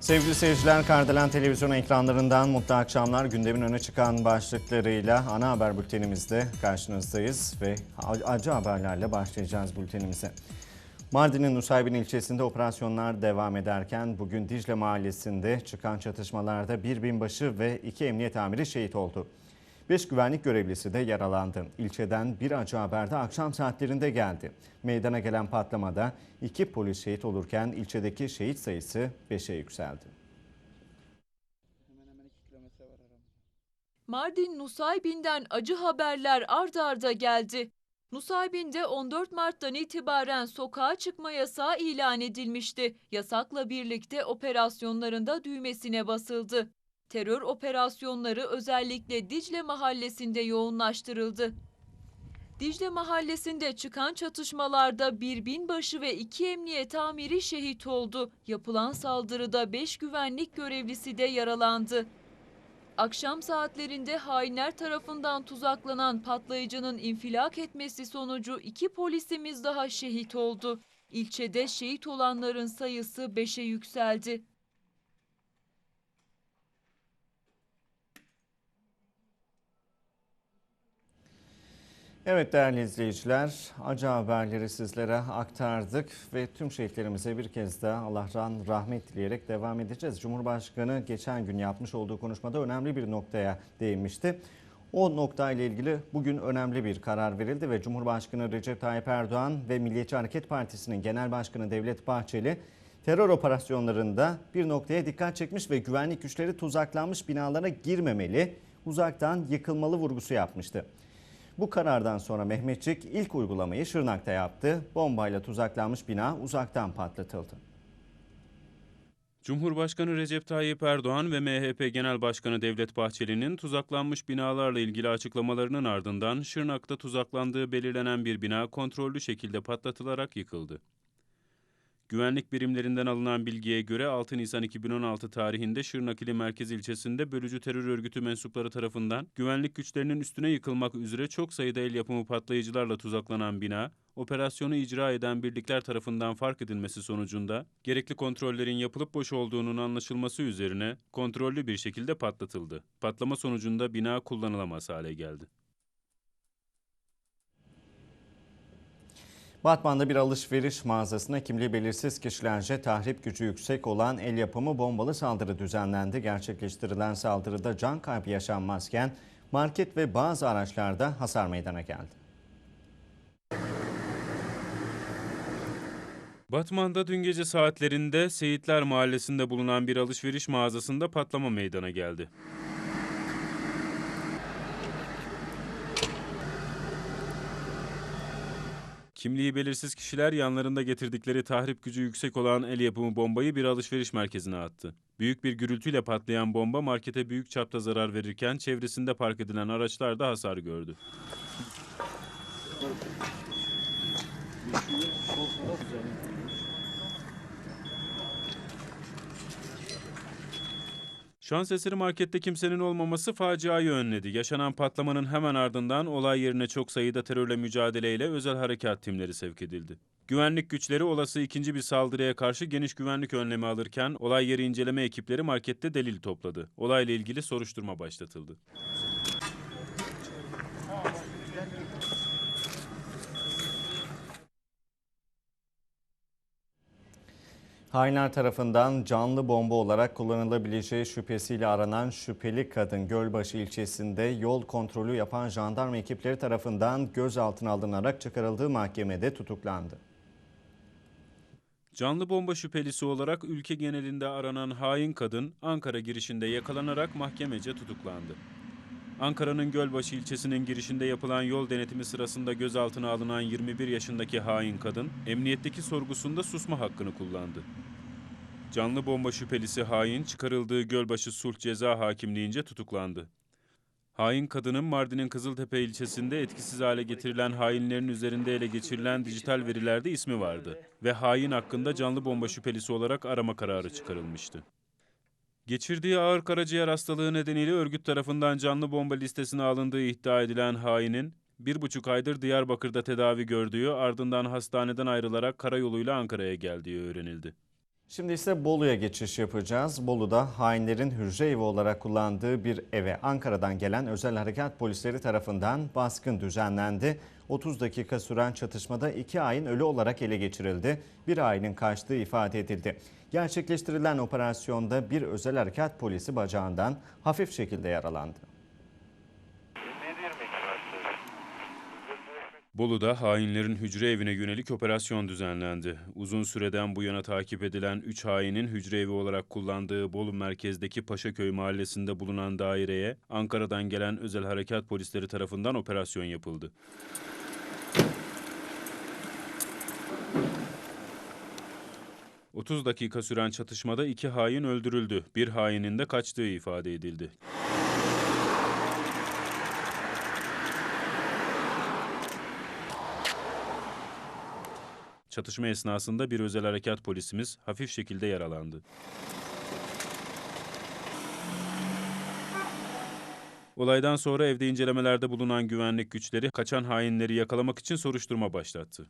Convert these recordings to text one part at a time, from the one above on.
Sevgili seyirciler, Kardelen Televizyon ekranlarından mutlu akşamlar. Gündemin öne çıkan başlıklarıyla ana haber bültenimizde karşınızdayız ve acı haberlerle başlayacağız bültenimize. Mardin'in Nusaybin ilçesinde operasyonlar devam ederken bugün Dicle Mahallesi'nde çıkan çatışmalarda bir binbaşı ve iki emniyet amiri şehit oldu. Beş güvenlik görevlisi de yaralandı. İlçeden bir acı haber de akşam saatlerinde geldi. Meydana gelen patlamada iki polis şehit olurken ilçedeki şehit sayısı 5'e yükseldi. Mardin Nusaybin'den acı haberler ard arda geldi. Nusaybin'de 14 Mart'tan itibaren sokağa çıkma yasağı ilan edilmişti. Yasakla birlikte operasyonlarında düğmesine basıldı. Terör operasyonları özellikle Dicle mahallesinde yoğunlaştırıldı. Dicle mahallesinde çıkan çatışmalarda bir binbaşı ve iki emniyet amiri şehit oldu. Yapılan saldırıda 5 güvenlik görevlisi de yaralandı. Akşam saatlerinde hainler tarafından tuzaklanan patlayıcının infilak etmesi sonucu iki polisimiz daha şehit oldu. İlçede şehit olanların sayısı 5'e yükseldi. Evet değerli izleyiciler, acı haberleri sizlere aktardık ve tüm şehitlerimize bir kez daha Allah'tan rahmet dileyerek devam edeceğiz. Cumhurbaşkanı geçen gün yapmış olduğu konuşmada önemli bir noktaya değinmişti. O noktayla ilgili bugün önemli bir karar verildi ve Cumhurbaşkanı Recep Tayyip Erdoğan ve Milliyetçi Hareket Partisi'nin Genel Başkanı Devlet Bahçeli terör operasyonlarında bir noktaya dikkat çekmiş ve güvenlik güçleri tuzaklanmış binalara girmemeli, uzaktan yıkılmalı vurgusu yapmıştı. Bu karardan sonra Mehmetçik ilk uygulamayı Şırnak'ta yaptı. Bombayla tuzaklanmış bina uzaktan patlatıldı. Cumhurbaşkanı Recep Tayyip Erdoğan ve MHP Genel Başkanı Devlet Bahçeli'nin tuzaklanmış binalarla ilgili açıklamalarının ardından Şırnak'ta tuzaklandığı belirlenen bir bina kontrollü şekilde patlatılarak yıkıldı. Güvenlik birimlerinden alınan bilgiye göre 6 Nisan 2016 tarihinde Şırnak ili merkez ilçesinde bölücü terör örgütü mensupları tarafından güvenlik güçlerinin üstüne yıkılmak üzere çok sayıda el yapımı patlayıcılarla tuzaklanan bina, operasyonu icra eden birlikler tarafından fark edilmesi sonucunda gerekli kontrollerin yapılıp boş olduğunun anlaşılması üzerine kontrollü bir şekilde patlatıldı. Patlama sonucunda bina kullanılamaz hale geldi. Batman'da bir alışveriş mağazasına kimliği belirsiz kişilerce tahrip gücü yüksek olan el yapımı bombalı saldırı düzenlendi. Gerçekleştirilen saldırıda can kaybı yaşanmazken market ve bazı araçlarda hasar meydana geldi. Batman'da dün gece saatlerinde Seyitler Mahallesi'nde bulunan bir alışveriş mağazasında patlama meydana geldi. Kimliği belirsiz kişiler yanlarında getirdikleri tahrip gücü yüksek olan el yapımı bombayı bir alışveriş merkezine attı. Büyük bir gürültüyle patlayan bomba markete büyük çapta zarar verirken çevresinde park edilen araçlar da hasar gördü. Şans eseri markette kimsenin olmaması faciayı önledi. Yaşanan patlamanın hemen ardından olay yerine çok sayıda terörle mücadeleyle özel harekat timleri sevk edildi. Güvenlik güçleri olası ikinci bir saldırıya karşı geniş güvenlik önlemi alırken olay yeri inceleme ekipleri markette delil topladı. Olayla ilgili soruşturma başlatıldı. Hainler tarafından canlı bomba olarak kullanılabileceği şüphesiyle aranan şüpheli kadın Gölbaşı ilçesinde yol kontrolü yapan jandarma ekipleri tarafından gözaltına alınarak çıkarıldığı mahkemede tutuklandı. Canlı bomba şüphelisi olarak ülke genelinde aranan hain kadın Ankara girişinde yakalanarak mahkemece tutuklandı. Ankara'nın Gölbaşı ilçesinin girişinde yapılan yol denetimi sırasında gözaltına alınan 21 yaşındaki hain kadın, emniyetteki sorgusunda susma hakkını kullandı. Canlı bomba şüphelisi hain çıkarıldığı Gölbaşı Sulh Ceza Hakimliğince tutuklandı. Hain kadının Mardin'in Kızıltepe ilçesinde etkisiz hale getirilen hainlerin üzerinde ele geçirilen dijital verilerde ismi vardı ve hain hakkında canlı bomba şüphelisi olarak arama kararı çıkarılmıştı. Geçirdiği ağır karaciğer hastalığı nedeniyle örgüt tarafından canlı bomba listesine alındığı iddia edilen hainin, bir buçuk aydır Diyarbakır'da tedavi gördüğü ardından hastaneden ayrılarak karayoluyla Ankara'ya geldiği öğrenildi. Şimdi ise Bolu'ya geçiş yapacağız. Bolu'da hainlerin hücre evi olarak kullandığı bir eve Ankara'dan gelen özel harekat polisleri tarafından baskın düzenlendi. 30 dakika süren çatışmada iki hain ölü olarak ele geçirildi. Bir hainin kaçtığı ifade edildi. Gerçekleştirilen operasyonda bir özel harekat polisi bacağından hafif şekilde yaralandı. Bolu'da hainlerin hücre evine yönelik operasyon düzenlendi. Uzun süreden bu yana takip edilen 3 hainin hücre evi olarak kullandığı Bolu merkezdeki Paşaköy mahallesinde bulunan daireye Ankara'dan gelen özel harekat polisleri tarafından operasyon yapıldı. ...30 dakika süren çatışmada iki hain öldürüldü. Bir hainin de kaçtığı ifade edildi. Çatışma esnasında bir özel harekat polisimiz hafif şekilde yaralandı. Olaydan sonra evde incelemelerde bulunan güvenlik güçleri kaçan hainleri yakalamak için soruşturma başlattı.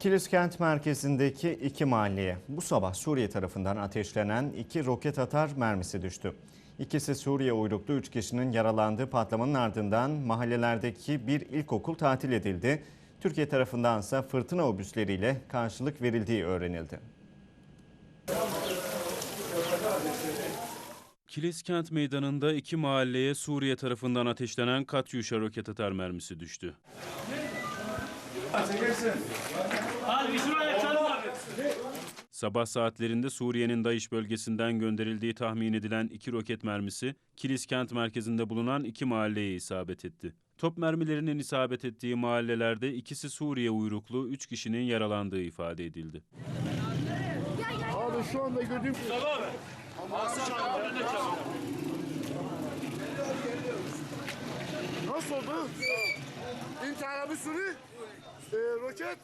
Kilis kent merkezindeki iki mahalleye bu sabah Suriye tarafından ateşlenen iki roket atar mermisi düştü. İkisi Suriye uyruklu 3 kişinin yaralandığı patlamanın ardından mahallelerdeki bir ilkokul tatil edildi. Türkiye tarafından ise fırtına obüsleriyle karşılık verildiği öğrenildi. Kilis kent meydanında iki mahalleye Suriye tarafından ateşlenen Katyusha roket atar mermisi düştü. Sabah saatlerinde Suriye'nin Daiş bölgesinden gönderildiği tahmin edilen iki roket mermisi, Kilis kent merkezinde bulunan iki mahalleye isabet etti. Top mermilerinin isabet ettiği mahallelerde ikisi Suriye uyruklu, üç kişinin yaralandığı ifade edildi. Abi şu anda gördüğüm... Nasıl oldu? İntihara bir sürü e, roket.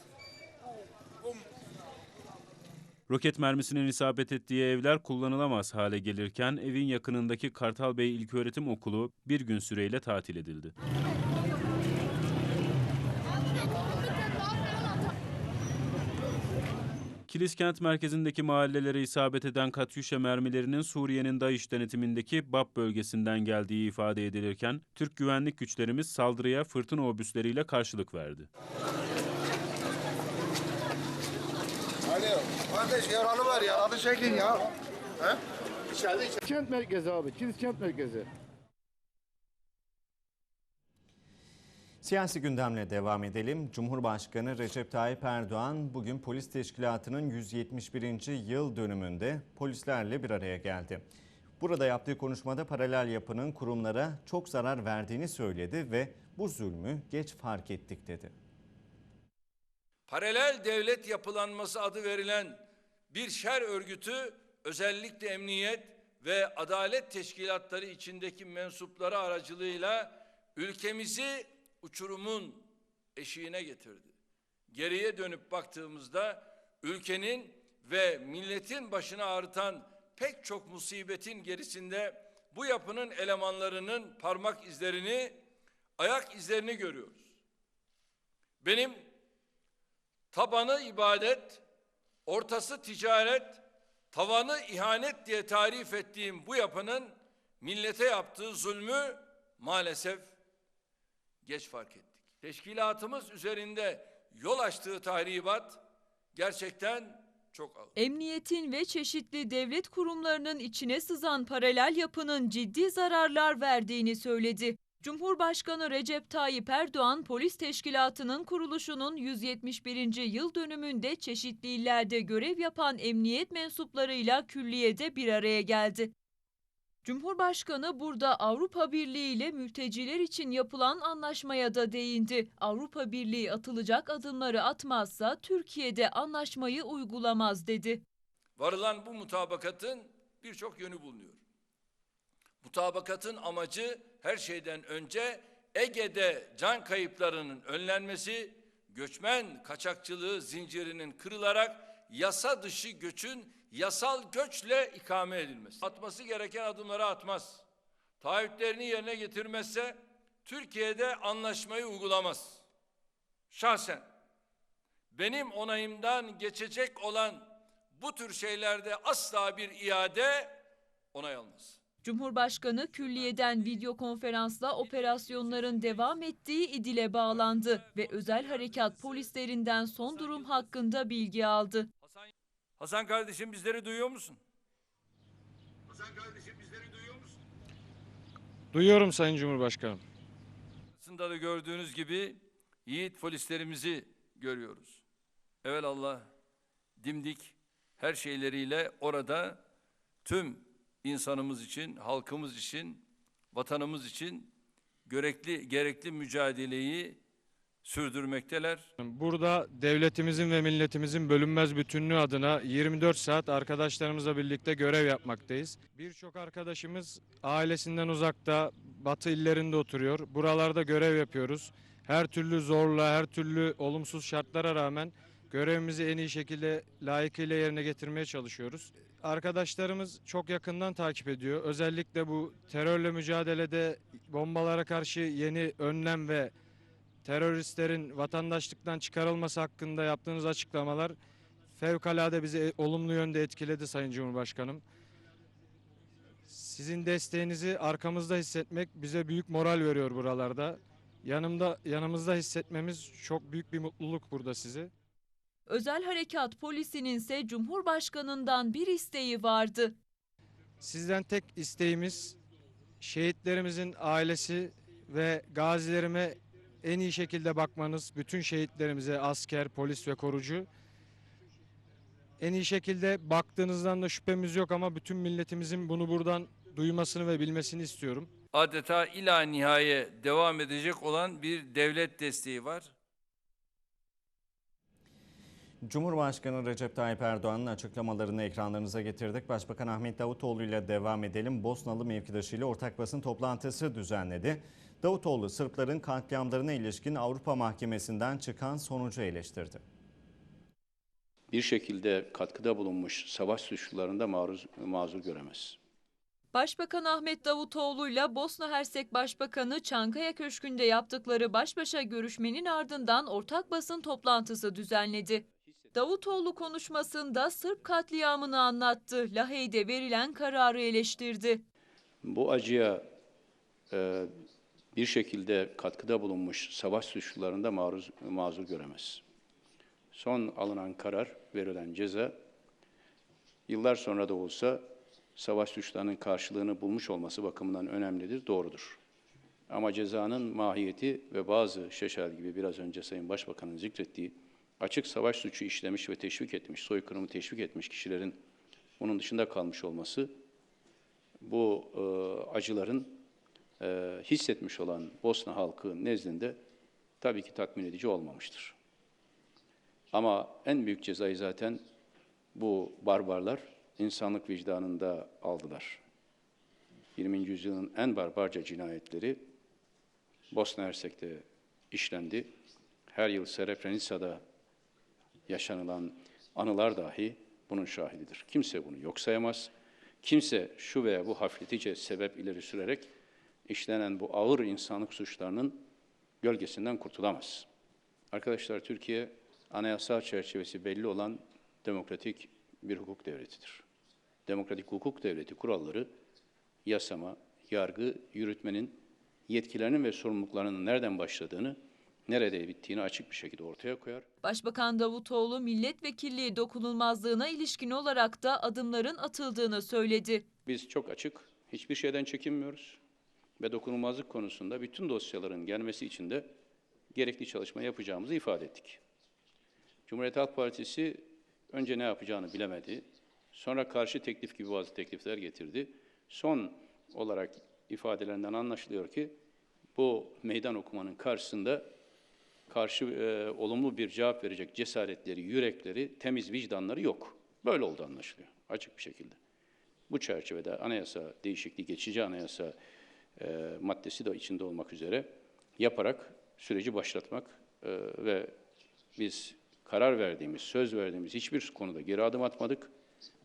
Roket mermisinin isabet ettiği evler kullanılamaz hale gelirken evin yakınındaki Kartal Bey İlköğretim Okulu bir gün süreyle tatil edildi. Kilis kent merkezindeki mahallelere isabet eden Katyusha mermilerinin Suriye'nin DAEŞ denetimindeki Bab bölgesinden geldiği ifade edilirken Türk güvenlik güçlerimiz saldırıya fırtına obüsleriyle karşılık verdi. Kardeş yaralı var ya, adı çekin ya. He? İçeride içeride. Kent merkezi abi. Kilis kent merkezi. Siyasi gündemle devam edelim. Cumhurbaşkanı Recep Tayyip Erdoğan bugün polis teşkilatının 171. yıl dönümünde polislerle bir araya geldi. Burada yaptığı konuşmada paralel yapının kurumlara çok zarar verdiğini söyledi ve bu zulmü geç fark ettik dedi. paralel devlet yapılanması adı verilen bir şer örgütü özellikle emniyet ve adalet teşkilatları içindeki mensupları aracılığıyla ülkemizi uçurumun eşiğine getirdi. Geriye dönüp baktığımızda ülkenin ve milletin başını ağrıtan pek çok musibetin gerisinde bu yapının elemanlarının parmak izlerini, ayak izlerini görüyoruz. Benim tabanı ibadet, ortası ticaret, tavanı ihanet diye tarif ettiğim bu yapının millete yaptığı zulmü maalesef geç fark ettik. Teşkilatımız üzerinde yol açtığı tahribat gerçekten çok ağır. Emniyetin ve çeşitli devlet kurumlarının içine sızan paralel yapının ciddi zararlar verdiğini söyledi. Cumhurbaşkanı Recep Tayyip Erdoğan polis teşkilatının kuruluşunun 171. yıl dönümünde çeşitli illerde görev yapan emniyet mensuplarıyla külliyede bir araya geldi. Cumhurbaşkanı burada Avrupa Birliği ile mülteciler için yapılan anlaşmaya da değindi. Avrupa Birliği atılacak adımları atmazsa Türkiye'de anlaşmayı uygulamaz dedi. Varılan bu mutabakatın birçok yönü bulunuyor. Mutabakatın amacı her şeyden önce Ege'de can kayıplarının önlenmesi, göçmen kaçakçılığı zincirinin kırılarak yasa dışı göçün yasal göçle ikame edilmesi. Atması gereken adımları atmaz. Taahhütlerini yerine getirmezse Türkiye'de anlaşmayı uygulamaz. Şahsen benim onayımdan geçecek olan bu tür şeylerde asla bir iade onay almaz. Cumhurbaşkanı külliyeden video konferansla operasyonların devam ettiği İdil'e bağlandı ve özel harekat polislerinden son durum hakkında bilgi aldı. Hasan, Hasan kardeşim bizleri duyuyor musun? Duyuyorum Sayın Cumhurbaşkanım. Aslında da gördüğünüz gibi yiğit polislerimizi görüyoruz. Evelallah dimdik her şeyleriyle orada tüm insanımız için, halkımız için, vatanımız için gerekli gerekli mücadeleyi sürdürmekteler. Burada devletimizin ve milletimizin bölünmez bütünlüğü adına 24 saat arkadaşlarımızla birlikte görev yapmaktayız. Birçok arkadaşımız ailesinden uzakta, batı illerinde oturuyor. Buralarda görev yapıyoruz. Her türlü zorla, her türlü olumsuz şartlara rağmen görevimizi en iyi şekilde layıkıyla yerine getirmeye çalışıyoruz. Arkadaşlarımız çok yakından takip ediyor. Özellikle bu terörle mücadelede bombalara karşı yeni önlem ve teröristlerin vatandaşlıktan çıkarılması hakkında yaptığınız açıklamalar fevkalade bizi olumlu yönde etkiledi Sayın Cumhurbaşkanım. Sizin desteğinizi arkamızda hissetmek bize büyük moral veriyor buralarda. Yanımda yanımızda hissetmemiz çok büyük bir mutluluk burada sizi. Özel harekat polisinin ise Cumhurbaşkanından bir isteği vardı. Sizden tek isteğimiz şehitlerimizin ailesi ve gazilerime en iyi şekilde bakmanız, bütün şehitlerimize asker, polis ve korucu en iyi şekilde baktığınızdan da şüphemiz yok ama bütün milletimizin bunu buradan duymasını ve bilmesini istiyorum. Adeta ila nihaye devam edecek olan bir devlet desteği var. Cumhurbaşkanı Recep Tayyip Erdoğan'ın açıklamalarını ekranlarınıza getirdik. Başbakan Ahmet Davutoğlu ile devam edelim. Bosnalı mevkidaşıyla ortak basın toplantısı düzenledi. Davutoğlu Sırpların katliamlarına ilişkin Avrupa Mahkemesi'nden çıkan sonucu eleştirdi. bir şekilde katkıda bulunmuş savaş suçlularında maruz, mazur göremez. Başbakan Ahmet Davutoğlu ile Bosna Hersek Başbakanı Çankaya Köşkü'nde yaptıkları baş başa görüşmenin ardından ortak basın toplantısı düzenledi. Davutoğlu konuşmasında Sırp katliamını anlattı. Lahey'de verilen kararı eleştirdi. Bu acıya e, bir şekilde katkıda bulunmuş savaş suçlularında maruz, mazur göremez. Son alınan karar, verilen ceza, yıllar sonra da olsa savaş suçlarının karşılığını bulmuş olması bakımından önemlidir, doğrudur. Ama cezanın mahiyeti ve bazı Şeşel gibi biraz önce Sayın Başbakan'ın zikrettiği açık savaş suçu işlemiş ve teşvik etmiş, soykırımı teşvik etmiş kişilerin bunun dışında kalmış olması bu e, acıların e, hissetmiş olan Bosna halkı nezdinde tabii ki tatmin edici olmamıştır. Ama en büyük cezayı zaten bu barbarlar insanlık vicdanında aldılar. 20. yüzyılın en barbarca cinayetleri Bosna Hersek'te işlendi. Her yıl Srebrenica'da yaşanılan anılar dahi bunun şahididir. Kimse bunu yok sayamaz. Kimse şu veya bu hafifletici sebep ileri sürerek işlenen bu ağır insanlık suçlarının gölgesinden kurtulamaz. Arkadaşlar Türkiye anayasal çerçevesi belli olan demokratik bir hukuk devletidir. Demokratik hukuk devleti kuralları yasama, yargı, yürütmenin yetkilerinin ve sorumluluklarının nereden başladığını, nerede bittiğini açık bir şekilde ortaya koyar. Başbakan Davutoğlu milletvekilliği dokunulmazlığına ilişkin olarak da adımların atıldığını söyledi. Biz çok açık, hiçbir şeyden çekinmiyoruz ve dokunulmazlık konusunda bütün dosyaların gelmesi için de gerekli çalışma yapacağımızı ifade ettik. Cumhuriyet Halk Partisi önce ne yapacağını bilemedi. Sonra karşı teklif gibi bazı teklifler getirdi. Son olarak ifadelerinden anlaşılıyor ki bu meydan okumanın karşısında karşı e, olumlu bir cevap verecek cesaretleri, yürekleri, temiz vicdanları yok. Böyle oldu anlaşılıyor açık bir şekilde. Bu çerçevede anayasa değişikliği, geçici anayasa e, maddesi de içinde olmak üzere yaparak süreci başlatmak e, ve biz karar verdiğimiz, söz verdiğimiz hiçbir konuda geri adım atmadık.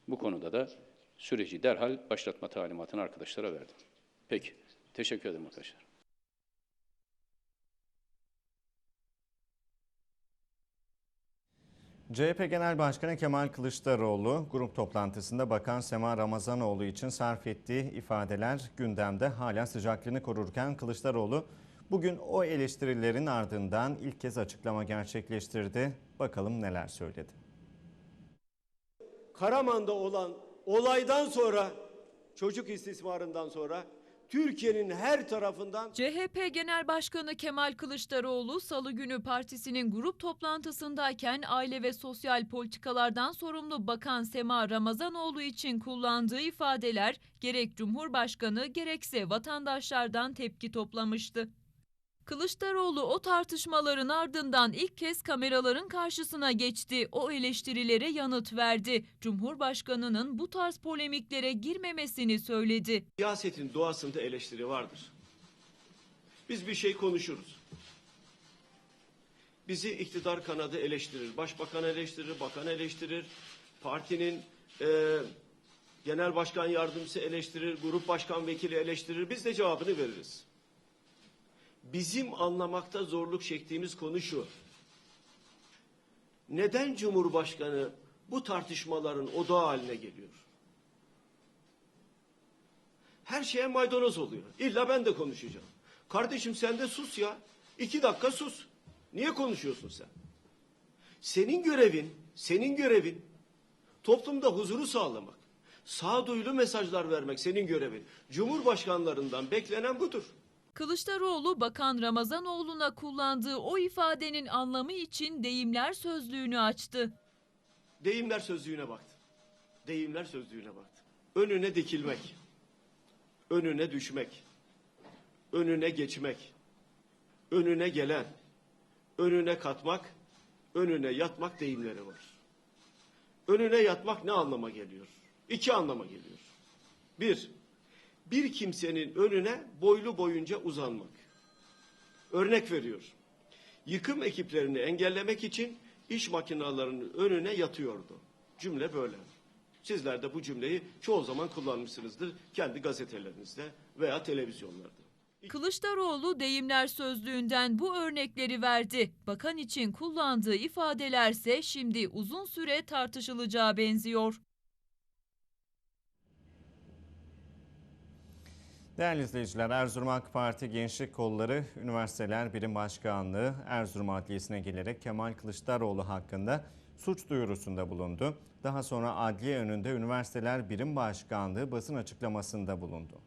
Bu konuda da süreci derhal başlatma talimatını arkadaşlara verdim. Peki, teşekkür ederim arkadaşlar. CHP Genel Başkanı Kemal Kılıçdaroğlu grup toplantısında Bakan Sema Ramazanoğlu için sarf ettiği ifadeler gündemde hala sıcaklığını korurken Kılıçdaroğlu bugün o eleştirilerin ardından ilk kez açıklama gerçekleştirdi. Bakalım neler söyledi. Karaman'da olan olaydan sonra çocuk istismarından sonra Türkiye'nin her tarafından CHP Genel Başkanı Kemal Kılıçdaroğlu salı günü partisinin grup toplantısındayken aile ve sosyal politikalardan sorumlu Bakan Sema Ramazanoğlu için kullandığı ifadeler gerek Cumhurbaşkanı gerekse vatandaşlardan tepki toplamıştı. Kılıçdaroğlu o tartışmaların ardından ilk kez kameraların karşısına geçti. O eleştirilere yanıt verdi. Cumhurbaşkanının bu tarz polemiklere girmemesini söyledi. siyasetin doğasında eleştiri vardır. Biz bir şey konuşuruz. Bizi iktidar kanadı eleştirir, başbakan eleştirir, bakan eleştirir, partinin e, genel başkan yardımcısı eleştirir, grup başkan vekili eleştirir. Biz de cevabını veririz. Bizim anlamakta zorluk çektiğimiz konu şu. Neden Cumhurbaşkanı bu tartışmaların odağı haline geliyor? Her şeye maydanoz oluyor. İlla ben de konuşacağım. Kardeşim sen de sus ya. İki dakika sus. Niye konuşuyorsun sen? Senin görevin, senin görevin toplumda huzuru sağlamak. Sağduyulu mesajlar vermek senin görevin. Cumhurbaşkanlarından beklenen budur. Kılıçdaroğlu Bakan Ramazanoğlu'na kullandığı o ifadenin anlamı için deyimler sözlüğünü açtı. Deyimler sözlüğüne baktım. Deyimler sözlüğüne baktım. Önüne dikilmek. Önüne düşmek. Önüne geçmek. Önüne gelen. Önüne katmak. Önüne yatmak deyimleri var. Önüne yatmak ne anlama geliyor? İki anlama geliyor. Bir, bir kimsenin önüne boylu boyunca uzanmak. Örnek veriyor. Yıkım ekiplerini engellemek için iş makinelerinin önüne yatıyordu. Cümle böyle. Sizler de bu cümleyi çoğu zaman kullanmışsınızdır kendi gazetelerinizde veya televizyonlarda. Kılıçdaroğlu deyimler sözlüğünden bu örnekleri verdi. Bakan için kullandığı ifadelerse şimdi uzun süre tartışılacağı benziyor. Değerli izleyiciler, Erzurum AK Parti Gençlik Kolları Üniversiteler Birim Başkanlığı Erzurum Adliyesi'ne gelerek Kemal Kılıçdaroğlu hakkında suç duyurusunda bulundu. Daha sonra adliye önünde Üniversiteler Birim Başkanlığı basın açıklamasında bulundu.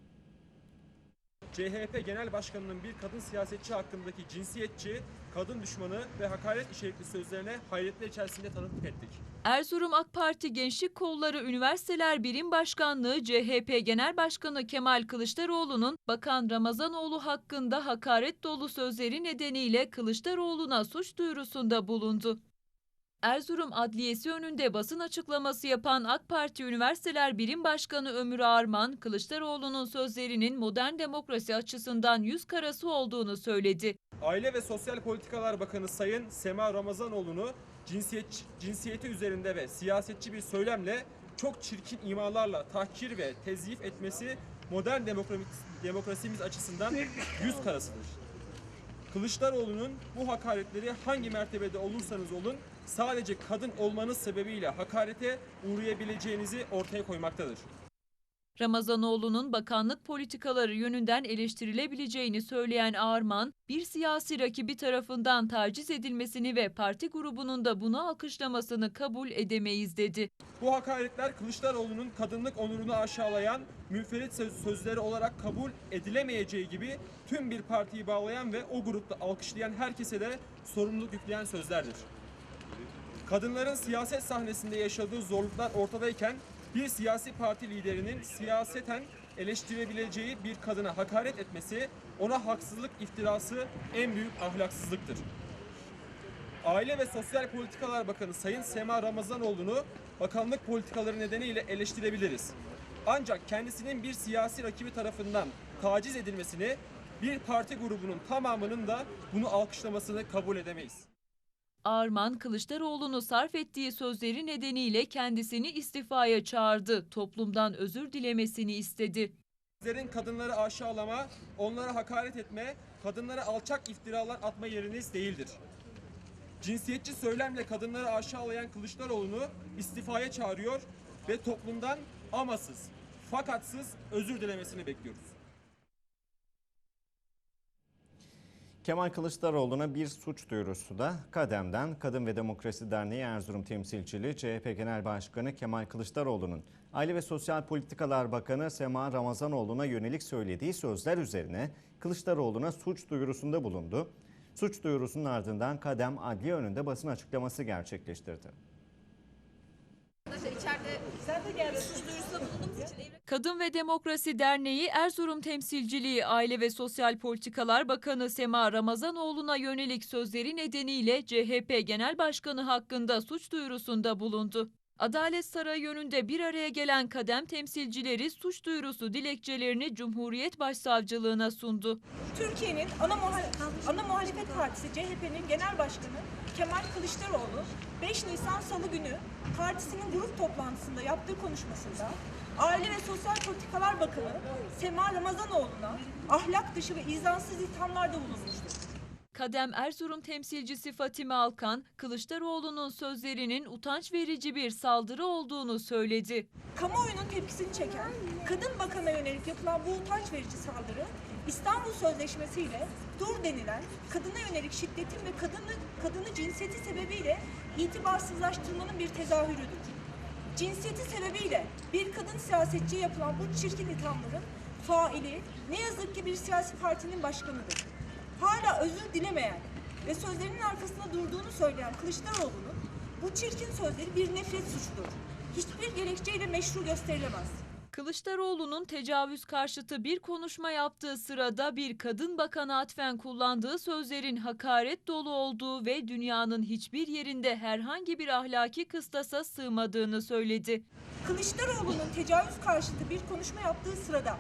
CHP Genel Başkanı'nın bir kadın siyasetçi hakkındaki cinsiyetçi, kadın düşmanı ve hakaret içerikli sözlerine hayretler içerisinde tanıklık ettik. Erzurum AK Parti Gençlik Kolları Üniversiteler Birim Başkanlığı CHP Genel Başkanı Kemal Kılıçdaroğlu'nun Bakan Ramazanoğlu hakkında hakaret dolu sözleri nedeniyle Kılıçdaroğlu'na suç duyurusunda bulundu. Erzurum Adliyesi önünde basın açıklaması yapan AK Parti Üniversiteler Birim Başkanı Ömür Arman, Kılıçdaroğlu'nun sözlerinin modern demokrasi açısından yüz karası olduğunu söyledi. Aile ve Sosyal Politikalar Bakanı Sayın Sema Ramazanoğlu'nu cinsiyet, cinsiyeti üzerinde ve siyasetçi bir söylemle çok çirkin imalarla tahkir ve tezyif etmesi modern demokrasi, demokrasimiz açısından yüz karasıdır. Kılıçdaroğlu'nun bu hakaretleri hangi mertebede olursanız olun sadece kadın olmanız sebebiyle hakarete uğrayabileceğinizi ortaya koymaktadır. Ramazanoğlu'nun bakanlık politikaları yönünden eleştirilebileceğini söyleyen Ağarman, bir siyasi rakibi tarafından taciz edilmesini ve parti grubunun da bunu alkışlamasını kabul edemeyiz dedi. Bu hakaretler Kılıçdaroğlu'nun kadınlık onurunu aşağılayan münferit söz- sözleri olarak kabul edilemeyeceği gibi tüm bir partiyi bağlayan ve o grupta alkışlayan herkese de sorumluluk yükleyen sözlerdir. Kadınların siyaset sahnesinde yaşadığı zorluklar ortadayken bir siyasi parti liderinin siyaseten eleştirebileceği bir kadına hakaret etmesi, ona haksızlık iftirası en büyük ahlaksızlıktır. Aile ve Sosyal Politikalar Bakanı Sayın Sema Ramazanoğlu'nu bakanlık politikaları nedeniyle eleştirebiliriz. Ancak kendisinin bir siyasi rakibi tarafından taciz edilmesini, bir parti grubunun tamamının da bunu alkışlamasını kabul edemeyiz. Ağarman, Kılıçdaroğlu'nu sarf ettiği sözleri nedeniyle kendisini istifaya çağırdı. Toplumdan özür dilemesini istedi. Sizlerin kadınları aşağılama, onlara hakaret etme, kadınlara alçak iftiralar atma yeriniz değildir. cinsiyetçi söylemle kadınları aşağılayan Kılıçdaroğlu'nu istifaya çağırıyor ve toplumdan amasız, fakatsız özür dilemesini bekliyoruz. Kemal Kılıçdaroğlu'na bir suç duyurusu da Kadem'den Kadın ve Demokrasi Derneği Erzurum temsilcili CHP Genel Başkanı Kemal Kılıçdaroğlu'nun Aile ve Sosyal Politikalar Bakanı Sema Ramazanoğlu'na yönelik söylediği sözler üzerine Kılıçdaroğlu'na suç duyurusunda bulundu. Suç duyurusunun ardından Kadem adliye önünde basın açıklaması gerçekleştirdi. Kadın ve Demokrasi Derneği Erzurum Temsilciliği Aile ve Sosyal Politikalar Bakanı Sema Ramazanoğlu'na yönelik sözleri nedeniyle CHP Genel Başkanı hakkında suç duyurusunda bulundu. Adalet Sarayı yönünde bir araya gelen kadem temsilcileri suç duyurusu dilekçelerini Cumhuriyet Başsavcılığına sundu. Türkiye'nin ana, muhal- ana muhalefet partisi CHP'nin genel başkanı Kemal Kılıçdaroğlu 5 Nisan Salı günü partisinin grup toplantısında yaptığı konuşmasında Aile ve Sosyal Politikalar Bakanı Sema Ramazanoğlu'na ahlak dışı ve izansız ithamlarda bulunmuştur. Kadem Erzurum temsilcisi Fatime Alkan, Kılıçdaroğlu'nun sözlerinin utanç verici bir saldırı olduğunu söyledi. Kamuoyunun tepkisini çeken kadın bakana yönelik yapılan bu utanç verici saldırı İstanbul Sözleşmesi ile dur denilen kadına yönelik şiddetin ve kadını, kadını cinsiyeti sebebiyle itibarsızlaştırmanın bir tezahürüdür. Cinsiyeti sebebiyle bir kadın siyasetçiye yapılan bu çirkin ithamların faili ne yazık ki bir siyasi partinin başkanıdır. Hala özür dilemeyen ve sözlerinin arkasında durduğunu söyleyen Kılıçdaroğlu'nun bu çirkin sözleri bir nefret suçudur. Hiçbir gerekçeyle meşru gösterilemez. Kılıçdaroğlu'nun tecavüz karşıtı bir konuşma yaptığı sırada bir kadın bakana atfen kullandığı sözlerin hakaret dolu olduğu ve dünyanın hiçbir yerinde herhangi bir ahlaki kıstasa sığmadığını söyledi. Kılıçdaroğlu'nun tecavüz karşıtı bir konuşma yaptığı sırada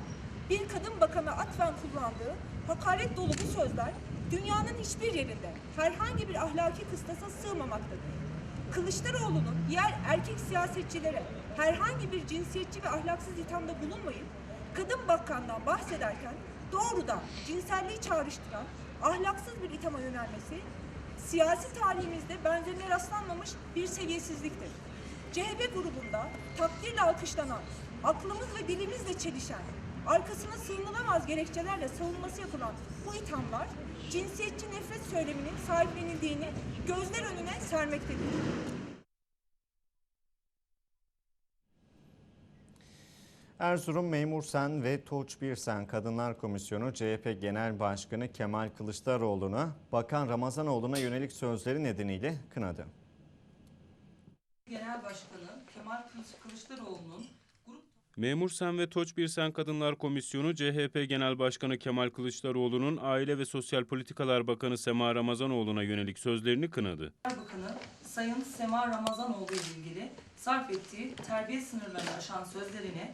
bir kadın bakana atfen kullandığı hakaret dolu bu sözler dünyanın hiçbir yerinde herhangi bir ahlaki kıstasa sığmamaktadır. Kılıçdaroğlu'nun diğer erkek siyasetçilere herhangi bir cinsiyetçi ve ahlaksız ithamda bulunmayıp kadın bakkandan bahsederken doğrudan cinselliği çağrıştıran ahlaksız bir ithama yönelmesi siyasi tarihimizde benzerine rastlanmamış bir seviyesizliktir. CHP grubunda takdirle alkışlanan, aklımız ve dilimizle çelişen, arkasına sığınılamaz gerekçelerle savunması yapılan bu ithamlar cinsiyetçi nefret söyleminin sahiplenildiğini gözler önüne sermektedir. Erzurum Memur Sen ve Tuğç Birsen Kadınlar Komisyonu CHP Genel Başkanı Kemal Kılıçdaroğlu'na Bakan Ramazanoğlu'na yönelik sözleri nedeniyle kınadı. Genel Başkanı Kemal Kılıç- Kılıçdaroğlu'nun Memur Sen ve Toç Birsen Kadınlar Komisyonu CHP Genel Başkanı Kemal Kılıçdaroğlu'nun Aile ve Sosyal Politikalar Bakanı Sema Ramazanoğlu'na yönelik sözlerini kınadı. Bakanı Sayın Sema Ramazanoğlu ile ilgili sarf ettiği terbiye sınırlarını aşan sözlerini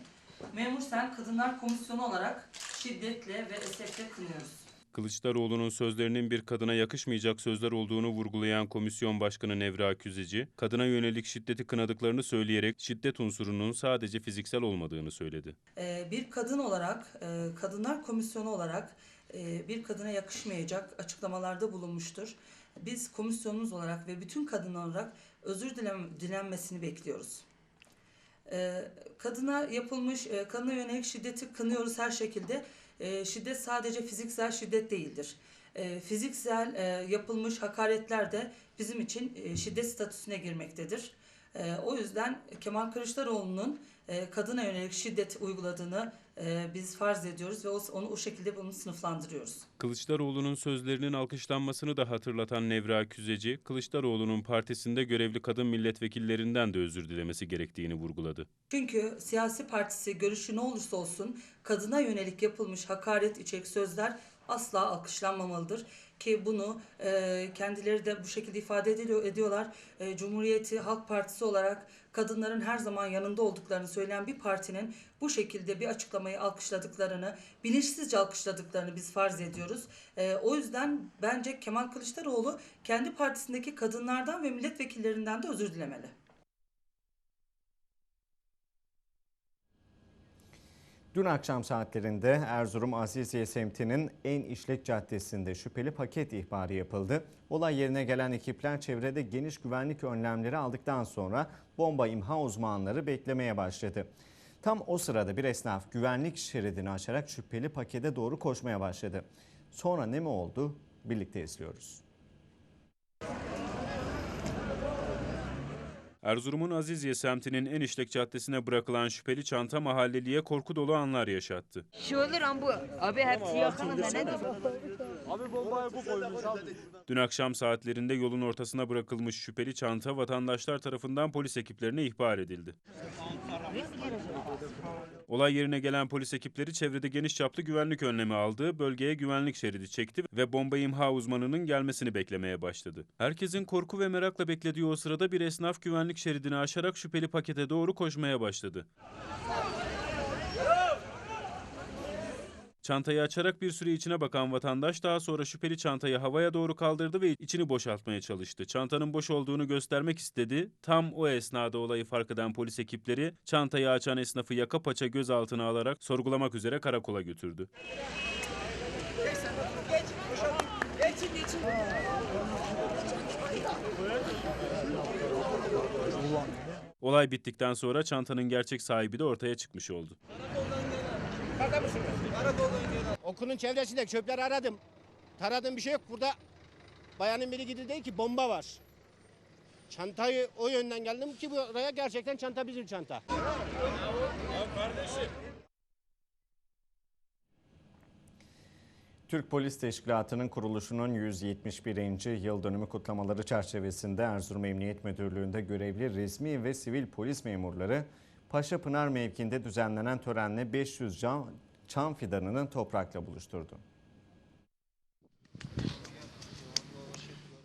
Memur Sen Kadınlar Komisyonu olarak şiddetle ve esefle kınıyoruz. Kılıçdaroğlu'nun sözlerinin bir kadına yakışmayacak sözler olduğunu vurgulayan komisyon başkanı Nevra Küzeci, kadına yönelik şiddeti kınadıklarını söyleyerek şiddet unsurunun sadece fiziksel olmadığını söyledi. Ee, bir kadın olarak, e, Kadınlar Komisyonu olarak e, bir kadına yakışmayacak açıklamalarda bulunmuştur. Biz komisyonumuz olarak ve bütün kadın olarak özür dilenmesini bekliyoruz. Ee, kadına yapılmış, e, kadına yönelik şiddeti kınıyoruz her şekilde. E, şiddet sadece fiziksel şiddet değildir. E, fiziksel e, yapılmış hakaretler de bizim için e, şiddet statüsüne girmektedir. E, o yüzden Kemal Kılıçdaroğlu'nun e, kadına yönelik şiddet uyguladığını e, biz farz ediyoruz ve onu o şekilde bunu sınıflandırıyoruz. Kılıçdaroğlu'nun sözlerinin alkışlanmasını da hatırlatan Nevra Küzeci, Kılıçdaroğlu'nun partisinde görevli kadın milletvekillerinden de özür dilemesi gerektiğini vurguladı. Çünkü siyasi partisi görüşü ne olursa olsun kadına yönelik yapılmış hakaret içerik sözler asla alkışlanmamalıdır. Ki bunu e, kendileri de bu şekilde ifade ediliyor, ediyorlar. E, Cumhuriyeti Halk Partisi olarak kadınların her zaman yanında olduklarını söyleyen bir partinin bu şekilde bir açıklamayı alkışladıklarını, bilinçsizce alkışladıklarını biz farz ediyoruz. E, o yüzden bence Kemal Kılıçdaroğlu kendi partisindeki kadınlardan ve milletvekillerinden de özür dilemeli. Dün akşam saatlerinde Erzurum Aziziye semtinin en işlek caddesinde şüpheli paket ihbarı yapıldı. Olay yerine gelen ekipler çevrede geniş güvenlik önlemleri aldıktan sonra bomba imha uzmanları beklemeye başladı. Tam o sırada bir esnaf güvenlik şeridini açarak şüpheli pakete doğru koşmaya başladı. Sonra ne mi oldu? Birlikte izliyoruz. Erzurum'un Aziziye semtinin en işlek caddesine bırakılan şüpheli çanta mahalleliye korku dolu anlar yaşattı. Şu olur lan bu. Abi hepsi yakınında ne Dün akşam saatlerinde yolun ortasına bırakılmış şüpheli çanta vatandaşlar tarafından polis ekiplerine ihbar edildi. Olay yerine gelen polis ekipleri çevrede geniş çaplı güvenlik önlemi aldı, bölgeye güvenlik şeridi çekti ve bomba imha uzmanının gelmesini beklemeye başladı. Herkesin korku ve merakla beklediği o sırada bir esnaf güvenlik şeridini aşarak şüpheli pakete doğru koşmaya başladı. Çantayı açarak bir süre içine bakan vatandaş daha sonra şüpheli çantayı havaya doğru kaldırdı ve içini boşaltmaya çalıştı. Çantanın boş olduğunu göstermek istedi. Tam o esnada olayı fark eden polis ekipleri çantayı açan esnafı yaka paça gözaltına alarak sorgulamak üzere karakola götürdü. Olay bittikten sonra çantanın gerçek sahibi de ortaya çıkmış oldu. Okulun çevresinde çöpler aradım. Taradığım bir şey yok. Burada bayanın biri gidi değil ki bomba var. Çantayı o yönden geldim ki buraya gerçekten çanta bizim çanta. Türk Polis Teşkilatı'nın kuruluşunun 171. yıl dönümü kutlamaları çerçevesinde Erzurum Emniyet Müdürlüğü'nde görevli resmi ve sivil polis memurları Paşapınar mevkinde düzenlenen törenle 500 can, çam fidanını toprakla buluşturdu.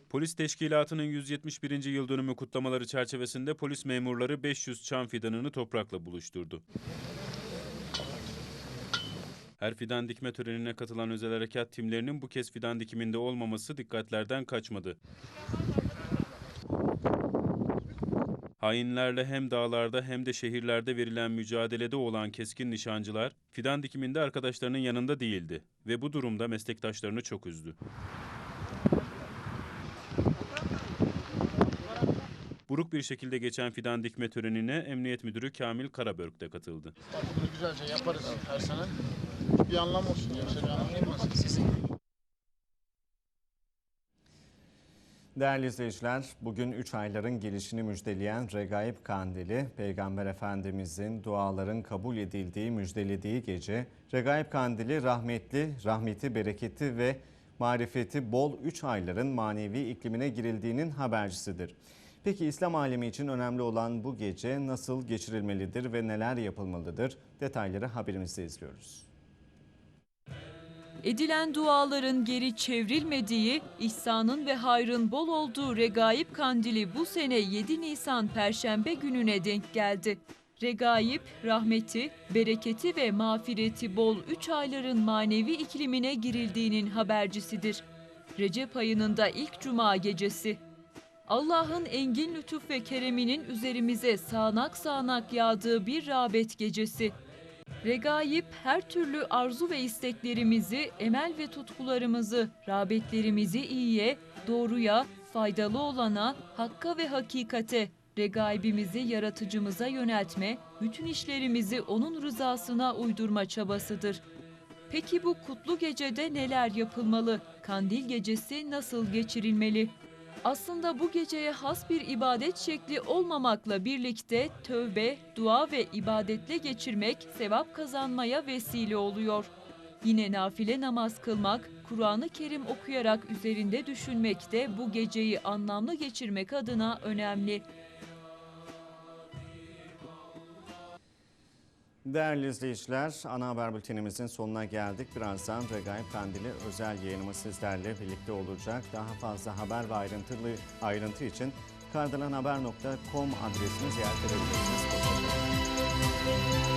Polis Teşkilatı'nın 171. yıl dönümü kutlamaları çerçevesinde polis memurları 500 çam fidanını toprakla buluşturdu. Her fidan dikme törenine katılan özel harekat timlerinin bu kez fidan dikiminde olmaması dikkatlerden kaçmadı. Hainlerle hem dağlarda hem de şehirlerde verilen mücadelede olan keskin nişancılar fidan dikiminde arkadaşlarının yanında değildi ve bu durumda meslektaşlarını çok üzdü. Buruk bir şekilde geçen fidan dikme törenine Emniyet Müdürü Kamil Karabörk de katıldı. Bunu güzelce yaparız her sene. Bir anlam olsun. Yoksa bir anlam olmaz. Değerli izleyiciler, bugün 3 ayların gelişini müjdeleyen Regaib Kandili, Peygamber Efendimizin duaların kabul edildiği, müjdelediği gece, Regaib Kandili rahmetli, rahmeti, bereketi ve marifeti bol 3 ayların manevi iklimine girildiğinin habercisidir. Peki İslam alemi için önemli olan bu gece nasıl geçirilmelidir ve neler yapılmalıdır? Detayları haberimizde izliyoruz. Edilen duaların geri çevrilmediği, ihsanın ve hayrın bol olduğu Regaib Kandili bu sene 7 Nisan Perşembe gününe denk geldi. Regaib, rahmeti, bereketi ve mağfireti bol 3 ayların manevi iklimine girildiğinin habercisidir. Recep ayının da ilk cuma gecesi. Allah'ın engin lütuf ve kereminin üzerimize sağanak sağanak yağdığı bir rağbet gecesi. Regaib her türlü arzu ve isteklerimizi, emel ve tutkularımızı, rağbetlerimizi iyiye, doğruya, faydalı olana, hakka ve hakikate, regaibimizi yaratıcımıza yöneltme, bütün işlerimizi onun rızasına uydurma çabasıdır. Peki bu kutlu gecede neler yapılmalı? Kandil gecesi nasıl geçirilmeli? Aslında bu geceye has bir ibadet şekli olmamakla birlikte tövbe, dua ve ibadetle geçirmek sevap kazanmaya vesile oluyor. Yine nafile namaz kılmak, Kur'an-ı Kerim okuyarak üzerinde düşünmek de bu geceyi anlamlı geçirmek adına önemli. Değerli izleyiciler, ana haber bültenimizin sonuna geldik. Birazdan Regaip Kandili özel yayınımız sizlerle birlikte olacak. Daha fazla haber ve ayrıntılı ayrıntı için kardalanhaber.com adresini ziyaret edebilirsiniz. Hoşçakalın.